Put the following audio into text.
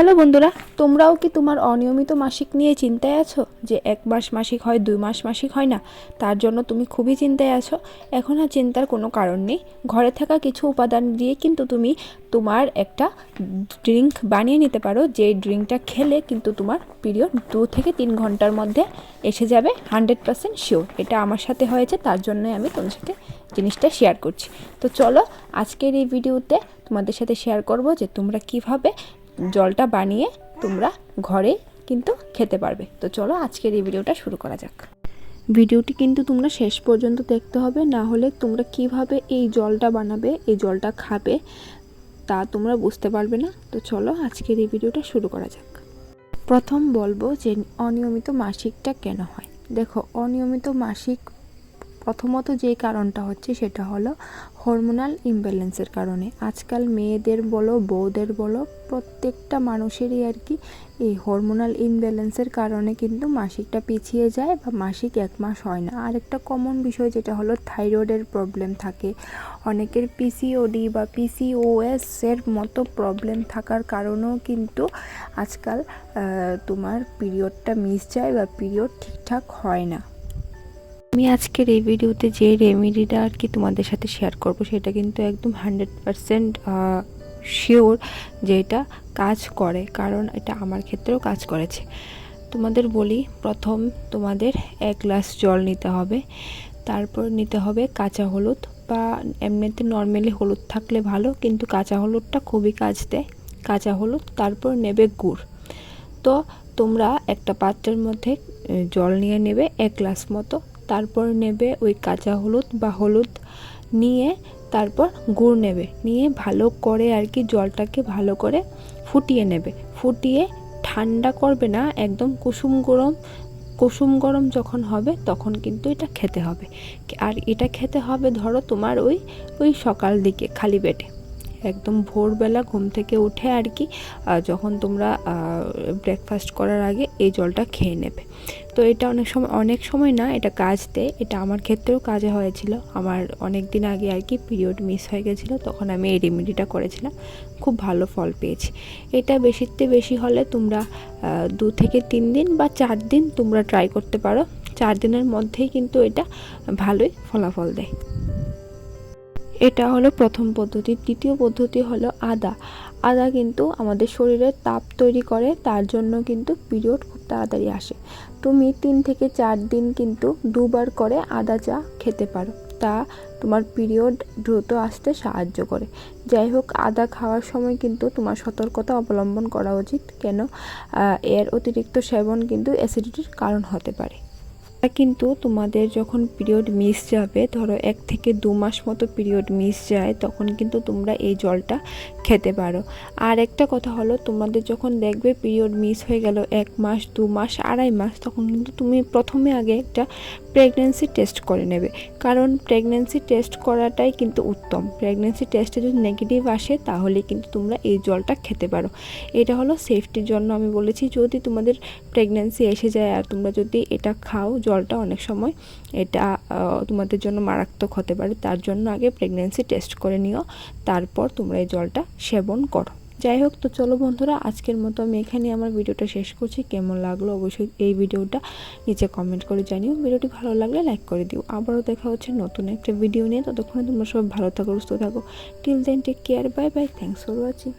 Hello বন্ধুরা, তোমরাও কি তোমার অনিয়মিত মাসিক নিয়ে চিন্তায় আছো? যে এক মাস মাসিক হয়, দুই মাস মাসিক হয় না? তার জন্য তুমি খুবই চিন্তায় আছো। এখন আর চিন্তার কোনো কারণ নেই। ঘরে থাকা কিছু উপাদান দিয়ে কিন্তু তুমি তোমার একটা ড্রিঙ্ক বানিয়ে নিতে পারো। যে ড্রিঙ্কটা খেলে কিন্তু তোমার পিরিয়ড দু থেকে তিন ঘণ্টার মধ্যে এসে যাবে, হান্ড্রেড পার্সেন্ট শিওর। এটা আমার সাথে হয়েছে, তার জন্যই আমি তোমার সাথে জিনিসটা শেয়ার করছি। তো চলো, আজকের এই ভিডিওতে তোমাদের সাথে শেয়ার করব যে তোমরা কীভাবে জলটা বানিয়ে তোমরা ঘরে কিন্তু খেতে পারবে। তো চলো আজকের এই ভিডিওটা শুরু করা যাক। ভিডিওটি কিন্তু তোমরা শেষ পর্যন্ত দেখতে হবে, না হলে তোমরা কীভাবে এই জলটা বানাবে, এই জলটা খাবে, তা তোমরা বুঝতে পারবে না। তো চলো আজকের এই ভিডিওটা শুরু করা যাক। প্রথম বলব যে অনিয়মিত মাসিকটা কেন হয়? দেখো, অনিয়মিত মাসিক প্রথমত যে কারণটা হচ্ছে সেটা হলো হরমোনাল ইমব্যালেন্সের কারণে। আজকাল মেয়েদের বলো, বউদের বলো, প্রত্যেকটা মানুষেরই আর কি এই হরমোনাল ইমব্যালেন্সের কারণে কিন্তু মাসিকটা পিছিয়ে যায় বা মাসিক এক মাস হয় না। আর একটা কমন বিষয় যেটা হলো থাইরয়েডের প্রবলেম থাকে। অনেকের পিসিওডি বা পিসিওএস এর মতো প্রবলেম থাকার কারণেও কিন্তু আজকাল তোমার পিরিয়ডটা মিস যায় বা পিরিয়ড ঠিকঠাক হয় না। আমি আজকের এই ভিডিওতে যে রেমেডিটা আর কি তোমাদের সাথে শেয়ার করব, সেটা কিন্তু একদম হান্ড্রেড পারসেন্ট শিওর যে এটা কাজ করে, কারণ এটা আমার ক্ষেত্রেও কাজ করেছে। তোমাদের বলি, প্রথম তোমাদের এক গ্লাস জল নিতে হবে, তারপর নিতে হবে কাঁচা হলুদ বা এমনিতে নর্মালি হলুদ থাকলে ভালো, কিন্তু কাঁচা হলুদটা খুবই কাজ দেয়। কাঁচা হলুদ, তারপর নেবে গুড়। তো তোমরা একটা পাত্রের মধ্যে জল নিয়ে নেবে এক গ্লাস মতো তারপর নেবে ওই কাঁচা হলুদ বা হলুদ নিয়ে তারপর গুড় নেবে। নিয়ে ভালো করে আর কি জলটাকে ভালো করে ফুটিয়ে নেবে। ফুটিয়ে ঠান্ডা করবে না, একদম কুসুম গরম কুসুম গরম যখন হবে তখন কিন্তু এটা খেতে হবে। আর এটা খেতে হবে ধরো তোমার ওই ওই সকাল দিকে খালি পেটে। একদম ভোরবেলা ঘুম থেকে উঠে আর কি যখন তোমরা ব্রেকফাস্ট করার আগে এই জলটা খেয়ে নেবে। তো এটা অনেক সময় অনেক সময় না এটা কাজ দেয়। এটা আমার ক্ষেত্রেও কাজে হয়েছিল। আমার অনেক দিন আগে আর কি পিরিয়ড মিস হয়ে গেছিল, তখন আমি এই রেমেডিটা করেছিলাম। খুব ভালো ফল পেয়েছি। এটা বেশিতে বেশি হলে তোমরা দু থেকে তিন দিন বা চার দিন তোমরা ট্রাই করতে পারো। চার দিনের মধ্যেই কিন্তু এটা ভালোই ফলাফল দেয়। এটা হলো প্রথম পদ্ধতি। দ্বিতীয় পদ্ধতি হলো আদা। আদা কিন্তু আমাদের শরীরে তাপ তৈরি করে, তার জন্য কিন্তু পিরিয়ড খুব তাড়াতাড়ি আসে। তুমি তিন থেকে চার দিন কিন্তু দুবার করে আদা চা খেতে পারো। তা তোমার পিরিয়ড দ্রুত আসতে সাহায্য করে। যাই হোক, আদা খাওয়ার সময় কিন্তু তোমার সতর্কতা অবলম্বন করা উচিত। কেন? এর অতিরিক্ত সেবন কিন্তু অ্যাসিডিটির কারণ হতে পারে। কিন্তু তোমাদের যখন পিরিয়ড মিস যাবে, ধরো এক থেকে দু মাস মতো পিরিয়ড মিস যায়, তখন কিন্তু তোমরা এই জলটা খেতে পারো। আর একটা কথা হলো, তোমাদের যখন দেখবে পিরিয়ড মিস হয়ে গেল এক মাস, দু মাস, আড়াই মাস, তখন কিন্তু তুমি প্রথমে আগে একটা প্রেগনেন্সি টেস্ট করে নেবে। কারণ প্রেগনেন্সি টেস্ট করাটাই কিন্তু উত্তম। প্রেগনেন্সি টেস্টে যদি নেগেটিভ আসে, তাহলে কিন্তু তোমরা এই জলটা খেতে পারো। এটা হলো সেফটির জন্য আমি বলেছি, যদি তোমাদের প্রেগনেন্সি এসে যায় আর তোমরা যদি এটা খাও, জলটা অনেক সময় এটা তোমাদের জন্য মারাত্মক হতে পারে। তার জন্য আগে প্রেগনেন্সি টেস্ট করে নিও। তারপর তোমরা এই জলটা সেবন করো। যাই হোক, তো চলো বন্ধুরা, আজকের মতো আমি এখানে আমার ভিডিওটা শেষ করছি। কেমন লাগল অবশ্যই এই ভিডিওটা নিচে কমেন্ট করে জানিও। ভিডিওটি ভালো লাগলে লাইক করে দিও। আবারও দেখা হচ্ছে নতুন একটা ভিডিও নিয়ে। ততক্ষণে তোমরা সব ভালো থাকো, সুস্থ থাকো। Till then take care bye bye thanks for watching